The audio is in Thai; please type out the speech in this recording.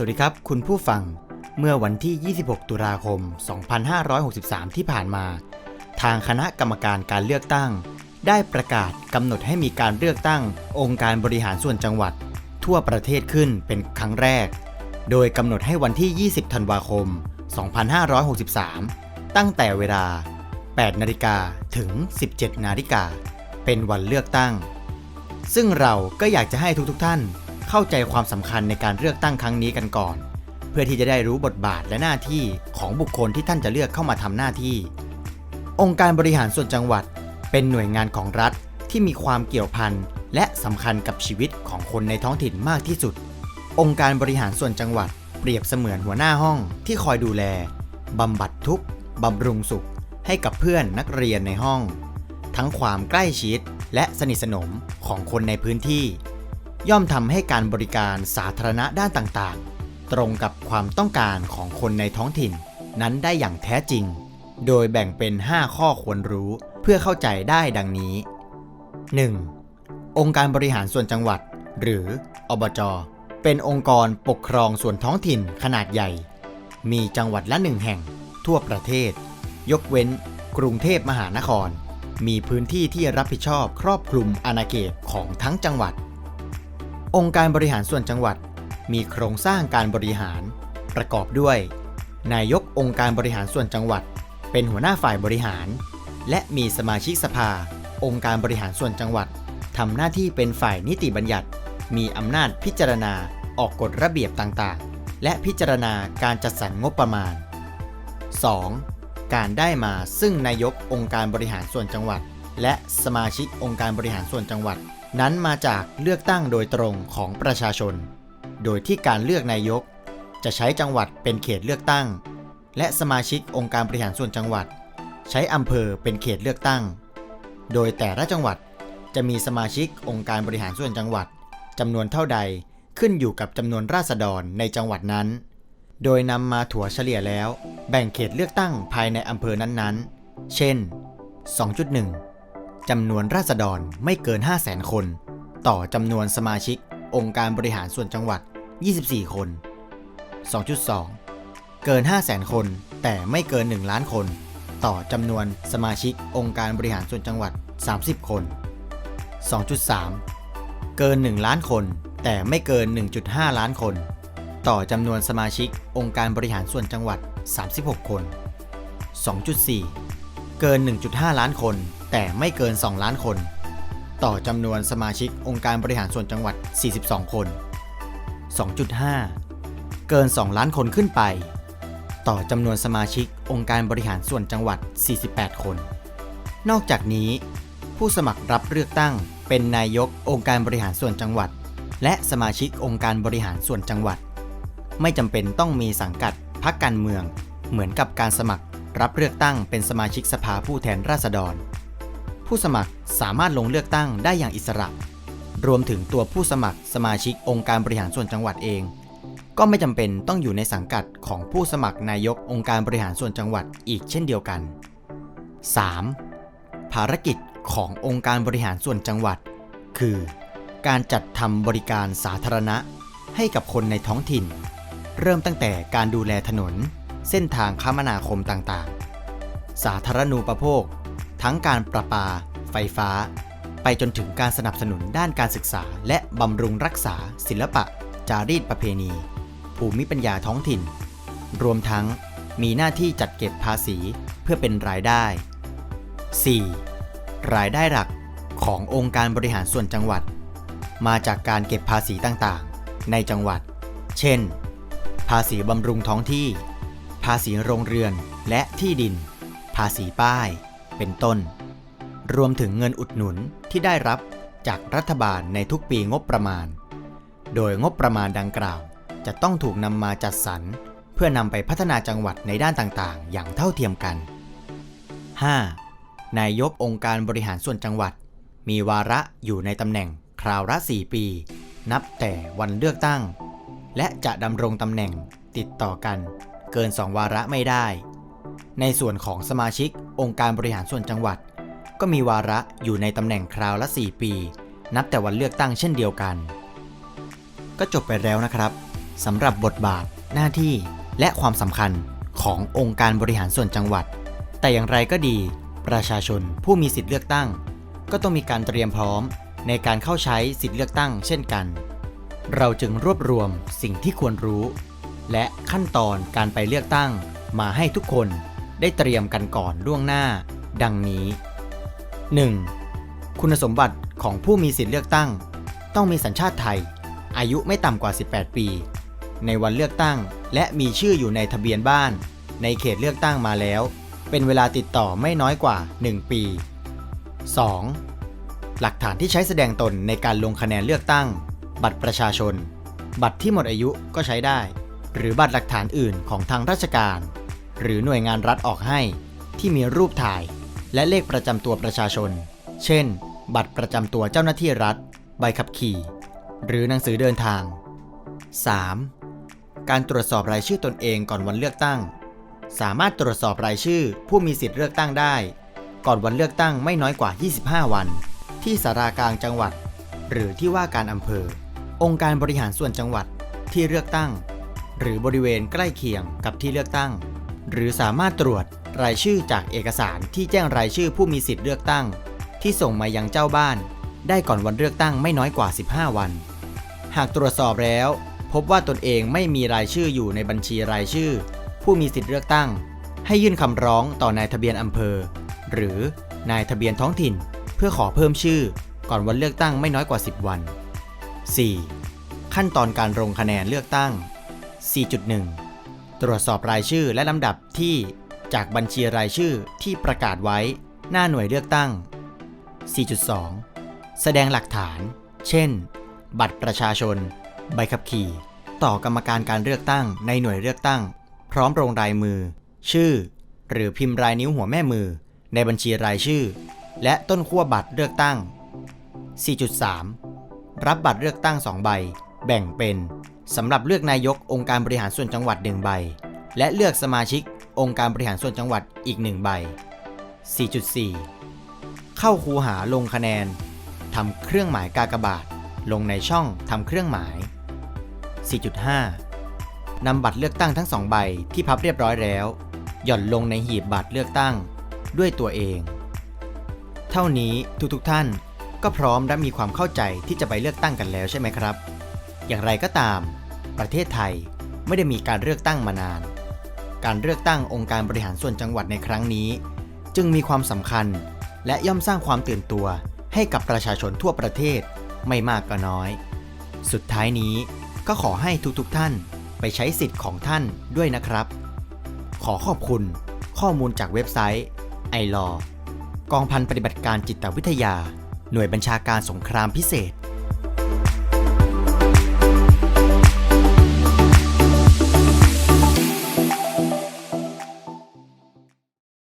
สวัสดีครับ คุณผู้ฟัง เมื่อวันที่ 26 ตุลาคม 2563 ที่ผ่านมา ทางคณะกรรมการการเลือกตั้ง ได้ประกาศกำหนดให้มีการเลือกตั้ง องค์การบริหารส่วนจังหวัด ทั่วประเทศขึ้นเป็นครั้งแรก โดยกำหนดให้วันที่ 20 ธันวาคม 2563 ตั้งแต่เวลา 8 นาฬิกาถึง 17 นาฬิกา เป็นวันเลือกตั้ง ซึ่งเราก็อยากจะให้ทุกๆทท่าน เข้าใจความสำคัญในการเลือกตั้งครั้งนี้กันก่อน เพื่อที่จะได้รู้บทบาทและหน้าที่ของบุคคลที่ท่านจะเลือกเข้ามาทำหน้าที่ องค์การบริหารส่วนจังหวัด เป็นหน่วยงานของรัฐที่มีความเกี่ยวพันและสำคัญกับชีวิตของคนในท้องถิ่นมากที่สุด องค์การบริหารส่วนจังหวัด เปรียบเสมือนหัวหน้าห้องที่คอยดูแลบำบัดทุกข์บำรุงสุข ให้กับเพื่อนนักเรียนในห้อง ทั้งความใกล้ชิดและสนิทสนมของคนในพื้นที่ ย่อมทำให้การบริการสาธารณะด้านต่างๆ ตรงกับความต้องการของคนในท้องถิ่น นั้นได้อย่างแท้จริง โดยแบ่งเป็น 5 ข้อควรรู้เพื่อเข้าใจได้ดังนี้ 1. องค์การบริหารส่วนจังหวัด หรืออบจ เป็นองค์กรปกครองส่วนท้องถิ่นขนาดใหญ่ มีจังหวัดละหนึ่งแห่ง ทั่วประเทศ ยกเว้น กรุงเทพมหานคร มีพื้นที่ที่รับผิดชอบครอบคลุมอาณาเขตของทั้งจังหวัด องค์การบริหารส่วนจังหวัด มีโครงสร้างการบริหาร ประกอบด้วย นายกองค์การบริหารส่วนจังหวัด เป็นหัวหน้าฝ่ายบริหาร และมีสมาชิกสภา องค์การบริหารส่วนจังหวัดทำหน้าที่เป็นฝ่ายนิติบัญญัติ มีอำนาจพิจารณาออกกฎระเบียบต่างๆ และพิจารณาการจัดสรรงบประมาณ 2. การได้มาซึ่งนายกองค์การบริหารส่วนจังหวัด และสมาชิกองค์การบริหารส่วนจังหวัด นั้นมาจากเลือกตั้งโดยตรงของประชาชน โดยที่การเลือกนายก จะใช้จังหวัดเป็นเขตเลือกตั้ง และสมาชิกองค์การบริหารส่วนจังหวัด ใช้อำเภอเป็นเขตเลือกตั้ง โดยแต่ละจังหวัดจะมีสมาชิกองค์การบริหารส่วนจังหวัดจำนวนเท่าใดขึ้นอยู่กับจำนวนราษฎรในจังหวัดนั้น โดยนำมาถั่วเฉลี่ยแล้ว แบ่งเขตเลือกตั้งภายในอำเภอนั้นๆ เช่น 2.1 จำนวนราษฎรไม่เกิน 5 0 0 0 0 0 คน ต่อจำนวนสมาชิก องค์การบริหารส่วนจังหวัด 24 คน 2.2 เกิน 5 0 0 0 0 0 คน แต่ไม่เกิน 1 ล้านคน ต่อจำนวนสมาชิก องค์การบริหารส่วนจังหวัด 30 คน 2.3 เกิน 1 ล้านคน แต่ไม่เกิน 1.5 ล้านคน ต่อจำนวนสมาชิก องค์การบริหารส่วนจังหวัด 36 คน 2.4 เกิน 1.5 ล้านคน แต่ไม่เกิน 2 ล้านคน ต่อจำนวนสมาชิกองค์การบริหารส่วนจังหวัด 42 คน 2.5 เกิน 2 ล้านคนขึ้นไป ต่อจำนวนสมาชิกองค์การบริหารส่วนจังหวัด 48 คน นอกจากนี้ ผู้สมัครรับเลือกตั้งเป็นนายกองค์การบริหารส่วนจังหวัด และสมาชิกองค์การบริหารส่วนจังหวัด ไม่จำเป็นต้องมีสังกัดพรรคการเมือง เหมือนกับการสมัครรับเลือกตั้งเป็นสมาชิกสภาผู้แทนราษฎร ผู้สมัครสามารถลงเลือกตั้งได้อย่างอิสระ รวมถึงตัวผู้สมัครสมาชิกองค์การบริหารส่วนจังหวัดเอง ก็ไม่จำเป็นต้องอยู่ในสังกัดของผู้สมัครนายกองค์การบริหารส่วนจังหวัดอีกเช่นเดียวกัน 3. ภารกิจขององค์การบริหารส่วนจังหวัด คือ การจัดทำบริการสาธารณะ ให้กับคนในท้องถิ่น เริ่มตั้งแต่การดูแลถนน เส้นทางคมนาคมต่างๆ สาธารณูปโภค ทั้งการประปา ไฟฟ้า ไปจนถึงการสนับสนุนด้านการศึกษา และบำรุงรักษา ศิลปะ จารีตประเพณี ภูมิปัญญาท้องถิ่น รวมทั้งมีหน้าที่จัดเก็บภาษีเพื่อเป็นรายได้ 4. รายได้หลักขององค์การบริหารส่วนจังหวัด มาจากการเก็บภาษีต่างๆ ในจังหวัด เช่น ภาษีบำรุงท้องที่ ภาษีโรงเรือนและที่ดิน ภาษีป้าย เป็นต้น รวมถึงเงินอุดหนุนที่ได้รับจากรัฐบาลในทุกปีงบประมาณ โดยงบประมาณดังกล่าว จะต้องถูกนำมาจัดสรร เพื่อนำไปพัฒนาจังหวัดในด้านต่างๆ อย่างเท่าเทียมกัน 5. นายกองค์การบริหารส่วนจังหวัด มีวาระอยู่ในตำแหน่งคราวละ 4 ปี นับแต่วันเลือกตั้ง และจะดำรงตำแหน่งติดต่อกัน เกิน 2 วาระไม่ได้ ในส่วนของสมาชิกองค์การบริหารส่วนจังหวัด ก็มีวาระอยู่ในตำแหน่งคราวละ 4 ปี นับแต่วันเลือกตั้งเช่นเดียวกัน ก็จบไปแล้วนะครับสำหรับบทบาทหน้าที่และความสำคัญขององค์การบริหารส่วนจังหวัด แต่อย่างไรก็ดี ประชาชนผู้มีสิทธิเลือกตั้ง ก็ต้องมีการเตรียมพร้อมในการเข้าใช้สิทธิเลือกตั้งเช่นกัน เราจึงรวบรวมสิ่งที่ควรรู้ และขั้นตอนการไปเลือกตั้ง มาให้ทุกคนได้เตรียมกันก่อนล่วงหน้า ดังนี้ 1. คุณสมบัติของผู้มีสิทธิเลือกตั้ง ต้องมีสัญชาติไทย อายุไม่ต่ำกว่า 18 ปี ในวันเลือกตั้ง และมีชื่ออยู่ในทะเบียนบ้าน ในเขตเลือกตั้งมาแล้ว เป็นเวลาติดต่อไม่น้อยกว่า 1 ปี 2. หลักฐานที่ใช้แสดงตนในการลงคะแนนเลือกตั้ง บัตรประชาชน บัตรที่หมดอายุก็ใช้ได้ หรือบัตรหลักฐานอื่นของทางราชการ หรือหน่วยงานรัฐออกให้ ที่มีรูปถ่าย และเลขประจำตัวประชาชน เช่น บัตรประจำตัวเจ้าหน้าที่รัฐ ใบขับขี่ หรือหนังสือเดินทาง 3. การตรวจสอบรายชื่อตนเองก่อนวันเลือกตั้ง สามารถตรวจสอบรายชื่อผู้มีสิทธิ์เลือกตั้งได้ ก่อนวันเลือกตั้งไม่น้อยกว่า 25 วัน ที่สารากลางจังหวัด หรือที่ว่าการอำเภอ องค์การบริหารส่วนจังหวัดที่เลือกตั้ง หรือบริเวณใกล้เคียงกับที่เลือกตั้ง หรือสามารถตรวจรายชื่อจากเอกสารที่แจ้งรายชื่อผู้มีสิทธิ์เลือกตั้ง ที่ส่งมายังเจ้าบ้าน ได้ก่อนวันเลือกตั้งไม่น้อยกว่า 15 วัน หากตรวจสอบแล้ว พบว่าตนเองไม่มีรายชื่ออยู่ในบัญชีรายชื่อ ผู้มีสิทธิ์เลือกตั้ง ให้ยื่นคำร้องต่อนายทะเบียนอำเภอ หรือนายทะเบียนท้องถิ่น เพื่อขอเพิ่มชื่อ ก่อนวันเลือกตั้งไม่น้อยกว่า 10 วัน 4. ขั้นตอนการลงคะแนนเลือกตั้ง 4.1 ตรวจสอบรายชื่อและลำดับที่จากบัญชีรายชื่อที่ประกาศไว้หน้าหน่วยเลือกตั้ง 4.2 แสดงหลักฐาน เช่น บัตรประชาชน ใบขับขี่ ต่อกรรมการการเลือกตั้งในหน่วยเลือกตั้ง พร้อมลงรายมือ ชื่อ หรือพิมพ์รายนิ้วหัวแม่มือ ในบัญชีรายชื่อ และต้นขั้วบัตรเลือกตั้ง 4.3 รับบัตรเลือกตั้ง 2 ใบ แบ่งเป็น สำหรับเลือกนายกองค์การบริหารส่วนจังหวัด1ใบ และเลือกสมาชิกองค์การบริหารส่วนจังหวัดอีก1ใบ 4.4 เข้าคูหาลงคะแนนทำเครื่องหมายกากบาท ลงในช่องทำเครื่องหมาย 4.5 นำบัตรเลือกตั้งทั้งสองใบที่พับเรียบร้อยแล้ว หย่อนลงในหีบบัตรเลือกตั้งด้วยตัวเอง เท่านี้ทุกๆทท่านก็พร้อมและมีความเข้าใจที่จะไปเลือกตั้งกันแล้วใช่ไหมครับ อย่างไรก็ตาม ประเทศไทยไม่ได้มีการเลือกตั้งมานาน การเลือกตั้งองค์การบริหารส่วนจังหวัดในครั้งนี้ จึงมีความสำคัญและย่อมสร้างความตื่นตัวให้กับประชาชนทั่วประเทศไม่มากก็น้อย สุดท้ายนี้ก็ขอให้ทุกๆทท่านไปใช้สิทธิ์ของท่านด้วยนะครับ ขอขอบคุณข้อมูลจากเว็บไซต์ไอรอกองพันปฏิบัติการจิตวิทยา หน่วยบัญชาการสงครามพิเศษ